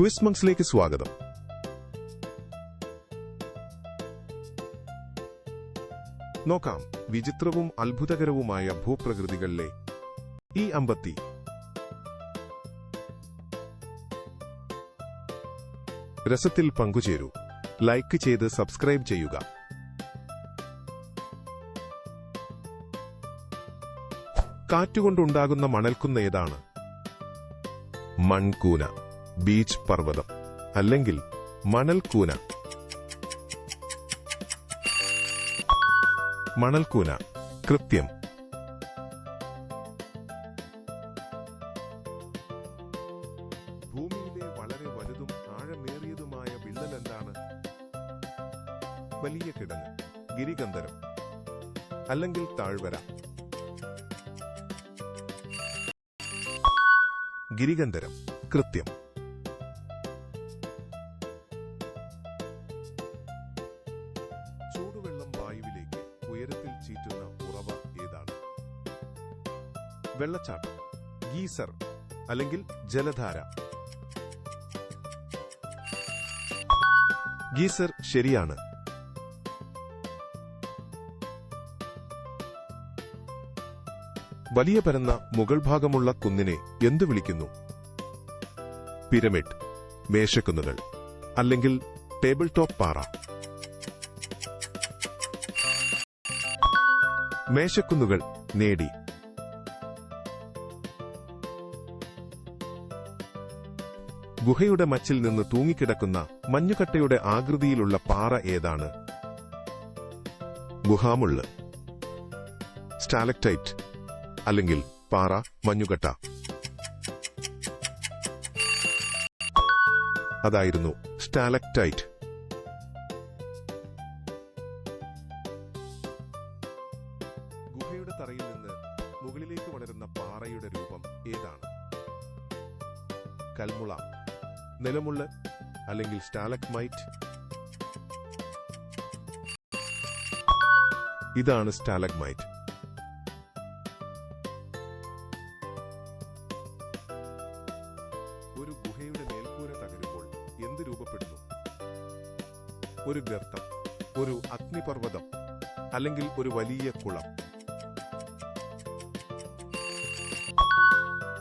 Quiz മങ്സിലേക്ക് സ്വാഗതം. നോക്കാം. വിചിത്രവും അത്ഭുതകരവുമായ ഭൂപ്രകൃതികളിലെ ഈ അമ്പത്തി. രസത്തിൽ പങ്കുചേരൂ. ലൈക്ക് ചെയ്ത് സബ്സ്ക്രൈബ് ചെയ്യുക. കാറ്റുകൊണ്ടുണ്ടാകുന്ന മണൽക്കുന്ന ഏതാണ്? മൺകൂന. ബീച്ച് പർവതം അല്ലെങ്കിൽ മണൽക്കൂന. മണൽക്കൂന കൃത്യം. ഭൂമിയിലെ വളരെ വലുതും ആഴമേറിയതുമായ വിള്ളൽ എന്താണ് വലിയ കിടങ്ങ് ഗിരിഗന്ധരം അല്ലെങ്കിൽ താഴ്വര. ഗിരിഗന്ധരം കൃത്യം. വെള്ളച്ചാട്ടം ഗീസർ അല്ലെങ്കിൽ ജലധാര. ഗീസർ ശരിയാണ്. വലിയ പരന്ന മുകൾ ഭാഗമുള്ള കുന്നിനെ എന്തു വിളിക്കുന്നു? പിരമിഡ് മേശക്കുന്നുകൾ അല്ലെങ്കിൽ ടേബിൾ ടോപ്പ് പാറ. മേശക്കുന്നുകൾ നേടി. ഗുഹയുടെ മച്ചിൽ നിന്ന് തൂങ്ങിക്കിടക്കുന്ന മഞ്ഞുകട്ടയുടെ ആകൃതിയിലുള്ള പാറ ഏതാണ്? ഗുഹാമുള്ള്. സ്റ്റാലക്ടൈറ്റ്. അല്ലെങ്കിൽ പാറ മഞ്ഞുകട്ട. അതായിരുന്നു സ്റ്റാലക്ടൈറ്റ്. അല്ലെങ്കിൽ സ്റ്റാലക്മൈറ്റ് ഇതാണ് സ്റ്റാലഗ്മൈറ്റ് ഒരു ഗുഹയുടെ മേൽക്കൂര തകരുമ്പോൾ എന്ത് രൂപപ്പെടുന്നു? ഒരു ഗർത്തം ഒരു അഗ്നിപർവതം അല്ലെങ്കിൽ ഒരു വലിയ കുളം.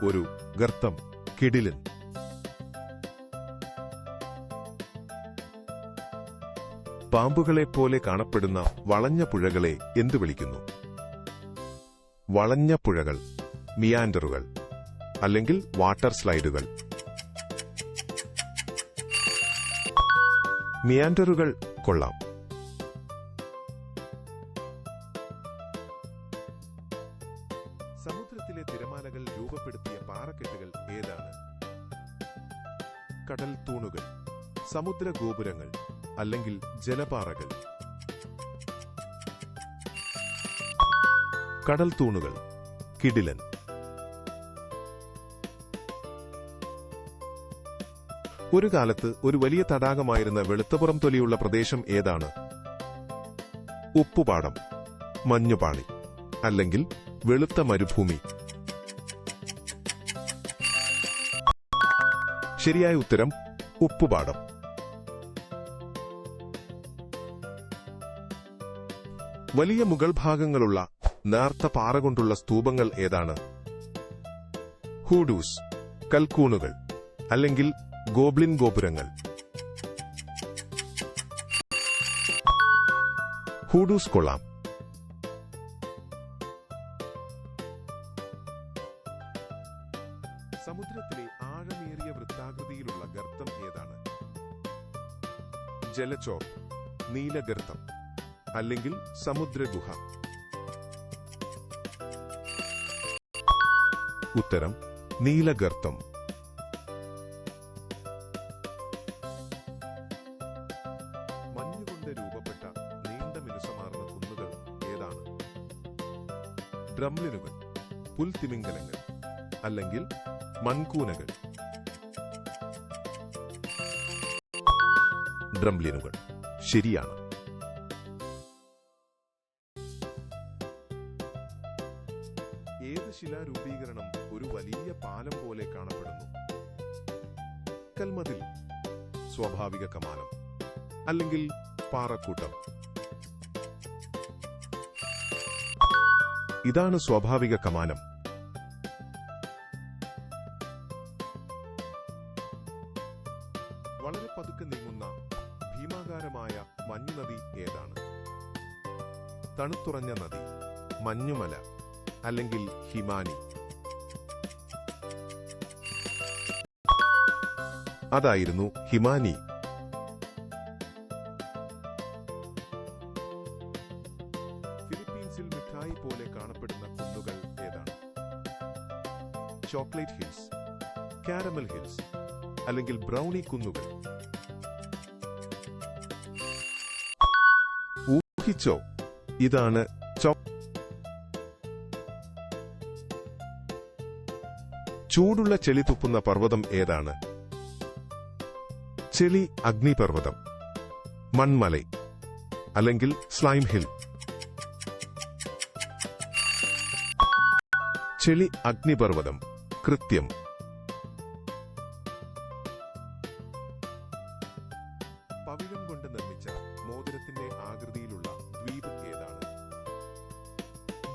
ഒരു ഗർത്തം കിടിലൻ. പാമ്പുകളെപ്പോലെ കാണപ്പെടുന്ന വളഞ്ഞ പുഴകളെ എന്തു വിളിക്കുന്നു? വളഞ്ഞ പുഴകൾ മിയാൻഡറുകൾ അല്ലെങ്കിൽ വാട്ടർ സ്ലൈഡുകൾ. മിയാൻഡറുകൾ കൊള്ളാം. സമുദ്രത്തിലെ തിരമാലകൾ രൂപപ്പെടുത്തിയ പാറക്കെട്ടുകൾ ഏതാണ്? കടൽ തൂണുകൾ സമുദ്ര ഗോപുരങ്ങൾ അല്ലെങ്കിൽ ജലപാറകൾ. കടൽ തൂണുകൾ. കിടിലൻ. ഒരു കാലത്ത് ഒരു വലിയ തടാകമായിരുന്ന വെളുത്തപുറം തൊലിയുള്ള പ്രദേശം ഏതാണ്? ഉപ്പുപാടം മഞ്ഞുപാളി അല്ലെങ്കിൽ വെളുത്ത മരുഭൂമി. ശരിയായ ഉത്തരം ഉപ്പുപാടം. വലിയ മുഗൾ ഭാഗങ്ങളുള്ള നേർത്ത പാറ കൊണ്ടുള്ള സ്തൂപങ്ങൾ ഏതാണ്? ഹൂഡൂസ് കൽക്കൂണുകൾ അല്ലെങ്കിൽ ഗോബ്ലിൻ ഗോപുരങ്ങൾ. ഹൂഡൂസ് കൊള്ളാം. സമുദ്രത്തിലെ ആഴമേറിയ വൃത്താകൃതിയിലുള്ള ഗർത്തം ഏതാണ്? ജലചോർ നീലഗർത്തം. അല്ലെങ്കിൽ സമുദ്രഗുഹ. ഉത്തരം നീലഗർത്തം. മഞ്ഞുകൊണ്ട് രൂപപ്പെട്ട നീണ്ട മിനുസമാർന്ന കുന്നുകൾ ഏതാണ്? ഡ്രംലിനുകൾ പുൽത്തിമിംഗലങ്ങൾ അല്ലെങ്കിൽ മൺകൂനകൾ. ഡ്രംലിനുകൾ ശരിയാണ്. കമാനം അല്ലെങ്കിൽ പാറക്കൂട്ടം. ഇതാണ് സ്വാഭാവിക കമാനം. വളരെ പതുക്കെ നീങ്ങുന്ന ഭീമാകാരമായ മഞ്ഞു നദി ഏതാണ്? തണുത്തുറഞ്ഞ നദി മഞ്ഞുമല അല്ലെങ്കിൽ ഹിമാനി. അതായിരുന്നു ഹിമാനി. മിഠായി പോലെ കാണപ്പെടുന്ന കുന്നുകൾ ഏതാണ്? ചോക്ലേറ്റ് ഹിൽസ് കാരമൽ ഹിൽസ് അല്ലെങ്കിൽ ബ്രൗണി കുന്നുകൾ. ഊഹിച്ചോ ഇതാണ് ചൂടുള്ള ചെളി തുപ്പുന്ന പർവതം ഏതാണ്? ചെളി അഗ്നിപർവതം മൺമലൈ അല്ലെങ്കിൽ സ്ലൈം ഹിൽ ചെളി അഗ്നിപർവതം. കൃത്യം. പവിഴം കൊണ്ട് നിർമ്മിച്ച മോതിരത്തിന്റെ ആകൃതിയിലുള്ള ദ്വീപ് ഏതാണ്?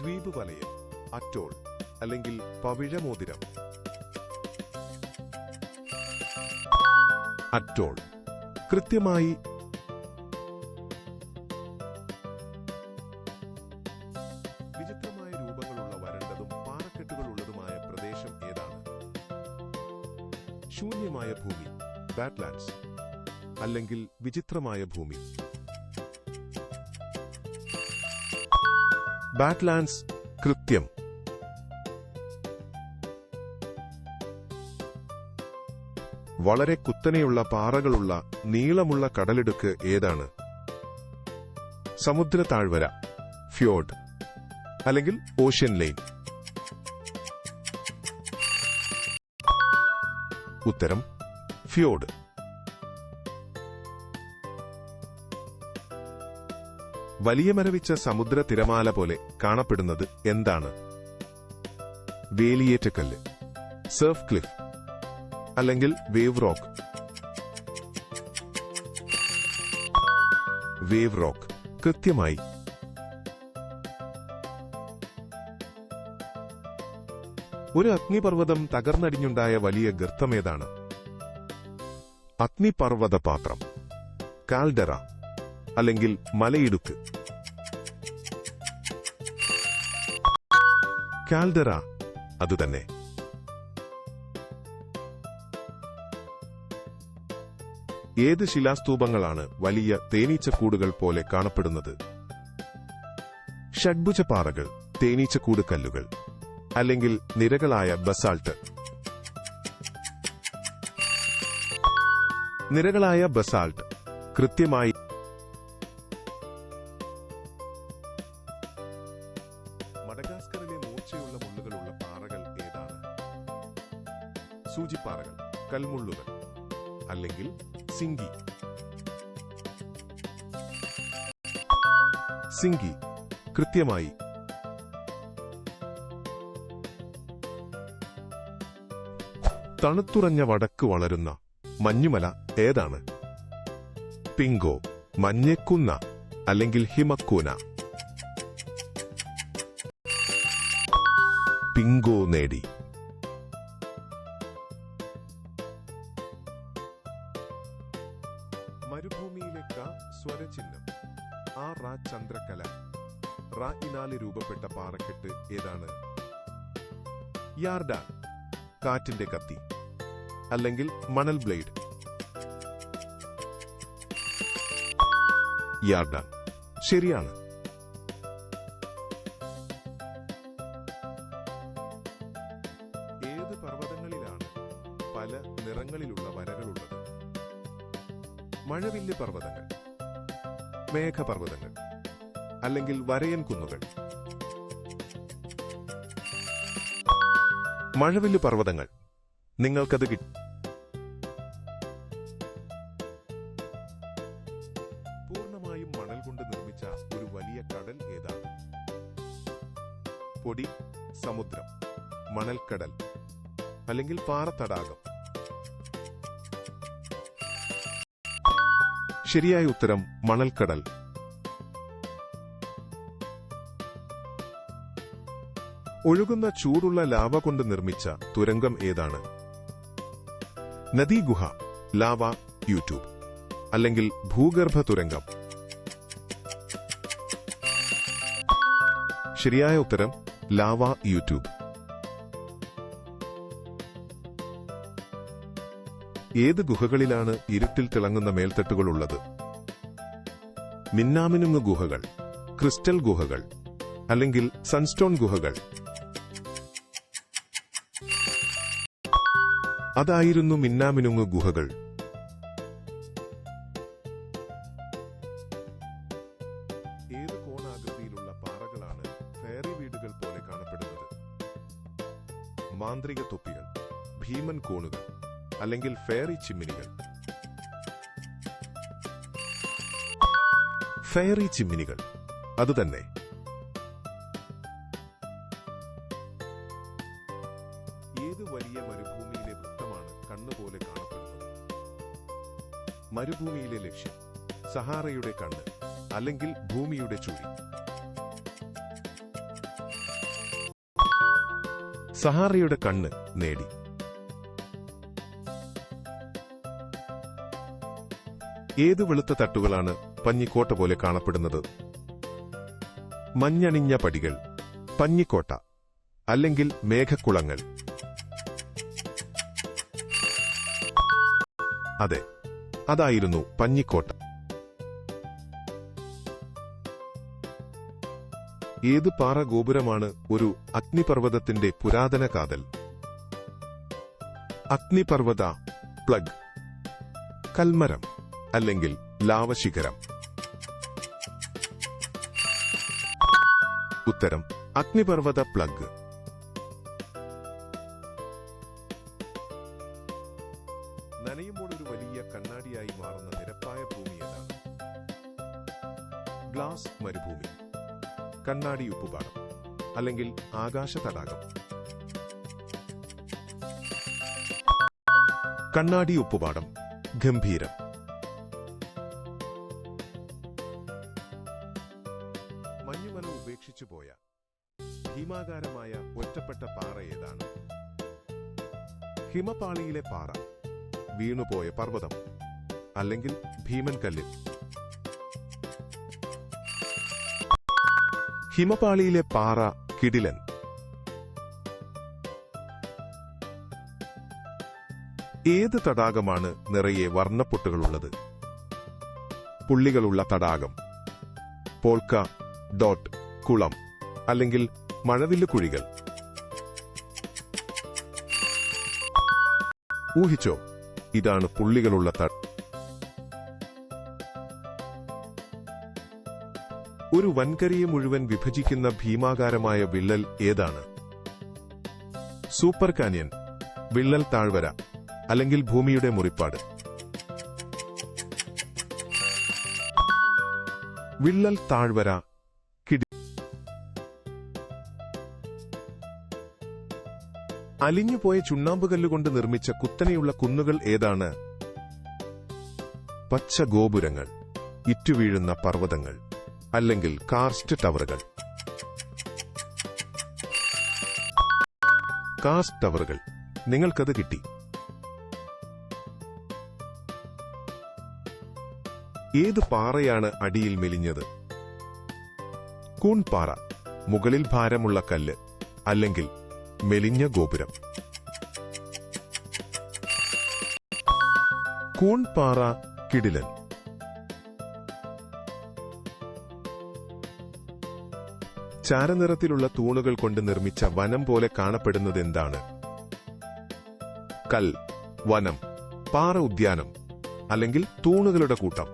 ദ്വീപ് വലയം അറ്റോൾ അല്ലെങ്കിൽ പവിഴമോതിരം? അറ്റോൾ. കൃത്യമായി ബാറ്റ്ലാൻഡ്സ് അല്ലെങ്കിൽ വിചിത്രമായ ഭൂമി. ബാറ്റ്ലാൻഡ്സ് കൃത്യം. വളരെ കുത്തനെയുള്ള പാറകളുള്ള നീളമുള്ള കടലിടുക്ക് ഏതാണ്? സമുദ്ര താഴ്വര ഫ്യോഡ് അല്ലെങ്കിൽ ഓഷ്യൻ ലൈൻ ഉത്തരം ഫ്യോഡ്. വലിയ മരവിച്ച സമുദ്ര തിരമാല പോലെ കാണപ്പെടുന്നത് എന്താണ്? വേലിയേറ്റക്കല്ല് സർഫ് ക്ലിഫ് അല്ലെങ്കിൽ വേവ് റോക്ക് വേവ് റോക്ക് കൃത്യമായി. ഒരു അഗ്നിപർവതം തകർന്നടിഞ്ഞുണ്ടായ വലിയ ഗർത്തമേതാണ് അഗ്നിപർവത പാത്രം കാൽഡറ. അല്ലെങ്കിൽ മലയിടുക്ക്. കാൽഡറ അതുതന്നെ. ഏത് ശിലാസ്തൂപങ്ങളാണ് വലിയ തേനീച്ചക്കൂടുകൾ പോലെ കാണപ്പെടുന്നത്? ഷഡ്ഭുജപാറകൾ തേനീച്ചക്കൂട് കല്ലുകൾ. അല്ലെങ്കിൽ നിരകളായ ബസാൾട്ട്. നിരകളായ ബസാൾട്ട് കൃത്യമായി മഡഗാസ്കറിലെ മൂർച്ചയുള്ള മുള്ളുകളുള്ള പാറകൾ ഏതാണ്? സൂചിപ്പാറകൾ കൽമുള്ളുകൾ അല്ലെങ്കിൽ സിങ്കി. സിങ്കി കൃത്യമായി തണുത്തുറഞ്ഞ വടക്ക് വളരുന്ന മഞ്ഞുമല ഏതാണ്? പിങ്കോ മഞ്ഞക്കുന്ന അല്ലെങ്കിൽ ഹിമക്കൂന? പിങ്കോ നേടി. മരുഭൂമിയിലെ ക സ്വരചിഹ്നം. ആ റാ ചന്ദ്രകല. റാ ഇനാല് രൂപപ്പെട്ട പാറക്കെട്ട് ഏതാണ്? യാർഡ കാറ്റിന്റെ കത്തി. അല്ലെങ്കിൽ മണൽ ബ്ലേഡ്. യാർഡാൻ. ശരിയാണ്. ഏത് പർവതങ്ങളിലാണ് പല നിറങ്ങളിലുള്ള വരകളുള്ളത്? മഴവില്ല് പർവതങ്ങൾ മേഘപർവതങ്ങൾ അല്ലെങ്കിൽ വരയൻ കുന്നുകൾ. മഴവില്ല് പർവതങ്ങൾ. നിങ്ങൾക്കത് കിട്ടി. പൊടി സമുദ്രം മണൽക്കടൽ അല്ലെങ്കിൽ പാറത്തടാകം. ശരിയായ ഉത്തരം മണൽക്കടൽ. ഒഴുകുന്ന ചൂടുള്ള ലാവ കൊണ്ട് നിർമ്മിച്ച തുരങ്കം ഏതാണ്? നദീഗുഹ ലാവ യൂട്യൂബ്. അല്ലെങ്കിൽ ഭൂഗർഭ തുരങ്കം. ശരിയായ ഉത്തരം ലാവ യൂട്യൂബ്. ഏത് ഗുഹകളിലാണ് ഇരുട്ടിൽ തിളങ്ങുന്ന മേൽത്തട്ടുകൾ ഉള്ളത്? മിന്നാമിനുങ്ങ് ഗുഹകൾ ക്രിസ്റ്റൽ ഗുഹകൾ അല്ലെങ്കിൽ സൺസ്റ്റോൺ ഗുഹകൾ? അതായിരുന്നു മിന്നാമിനുങ്ങ് ഗുഹകൾ. അല്ലെങ്കിൽ ഫെയറി ചിമ്മിനികൾ. ഫെയറി ചിമ്മിനികൾ. അതുതന്നെ. ഏത് വലിയ മരുഭൂമിയിലെ വൃത്തമാണ് കണ്ണുപോലെ കാണപ്പെടുന്നത്? മരുഭൂമിയിലെ ലക്ഷ്യം സഹാറയുടെ കണ്ണ് അല്ലെങ്കിൽ ഭൂമിയുടെ ചുഴി. സഹാറയുടെ കണ്ണ് നേടി. ഏത് വെളുത്ത തട്ടുകളാണ് പഞ്ഞിക്കോട്ട പോലെ കാണപ്പെടുന്നത്? മഞ്ഞണിഞ്ഞ പടികൾ പഞ്ഞിക്കോട്ട അല്ലെങ്കിൽ മേഘക്കുളങ്ങൾ. അതെ അതായിരുന്നു പഞ്ഞിക്കോട്ട. ഏത് പാറ ഗോപുരമാണ് ഒരു അഗ്നിപർവതത്തിന്റെ പുരാതന കാതൽ? അഗ്നിപർവത പ്ലഗ്. കൽമരം. അല്ലെങ്കിൽ ലാവശിഖരം. ഉത്തരം അഗ്നിപർവത പ്ലഗ്. നനയുമ്പോൾ ഒരു വലിയ കണ്ണാടിയായി മാറുന്ന നിരപ്പായ ഭൂമി ഗ്ലാസ് മരുഭൂമി. കണ്ണാടി ഉപ്പുപാടം. അല്ലെങ്കിൽ ആകാശ തടാകം. കണ്ണാടി ഉപ്പുപാടം. ഗംഭീരം. മഞ്ഞുമല ഉപേക്ഷിച്ചു പോയ ഭീമാകാരമായ ഒറ്റപ്പെട്ട പാറ ഏതാണ്? ഹിമപാളിയിലെ പാറ വീണുപോയ പർവതം അല്ലെങ്കിൽ ഭീമൻ കല്ല് ഹിമപാളിയിലെ പാറ കിടിലൻ. ഏത് തടാകമാണ് നിറയെ വർണപ്പൊട്ടുകളുള്ളത്? പുള്ളികളുള്ള തടാകം പോൾക്ക ഡോട്ട് കുളം അല്ലെങ്കിൽ മഴവില്ല് കുഴികൾ. ഊഹിച്ചോ ഇതാണ് പുള്ളികളുള്ള തട ഒരു വൻകരയെ മുഴുവൻ വിഭജിക്കുന്ന ഭീമാകാരമായ വിള്ളൽ ഏതാണ്? സൂപ്പർ കാനിയൻ വിള്ളൽ താഴ്വര അല്ലെങ്കിൽ ഭൂമിയുടെ മുറിപ്പാട്. വിള്ളൽ താഴ്വര അലിഞ്ഞുപോയ ചുണ്ണാമ്പുകല്ലുകൊണ്ട് നിർമ്മിച്ച കുത്തനെയുള്ള കുന്നുകൾ ഏതാണ്? പച്ച ഗോപുരങ്ങൾ ഇറ്റുവീഴുന്ന പർവതങ്ങൾ അല്ലെങ്കിൽ കാർസ്റ്റ് ടവറുകൾ. കാസ്റ്റ് ടവറുകൾ നിങ്ങൾക്കത് കിട്ടി. ഏത് പാറയാണ് അടിയിൽ മെലിഞ്ഞത്? കൂൺപാറ മുകളിൽ ഭാരമുള്ള കല്ല് അല്ലെങ്കിൽ മെലിഞ്ഞ ഗോപുരം. കൂൺപാറ കിടിലൻ. ചാരനിറത്തിലുള്ള തൂണുകൾ കൊണ്ട് നിർമ്മിച്ച വനം പോലെ കാണപ്പെടുന്നത് എന്താണ് കൽ വനം പാറ ഉദ്യാനം അല്ലെങ്കിൽ തൂണുകളുടെ കൂട്ടം.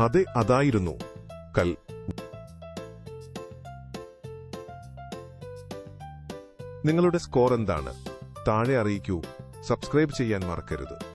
അതെ അതായിരുന്നു കൽ. നിങ്ങളുടെ സ്കോർ എന്താണ്? താഴെ അറിയിക്കൂ. സബ്സ്ക്രൈബ് ചെയ്യാൻ മറക്കരുത്.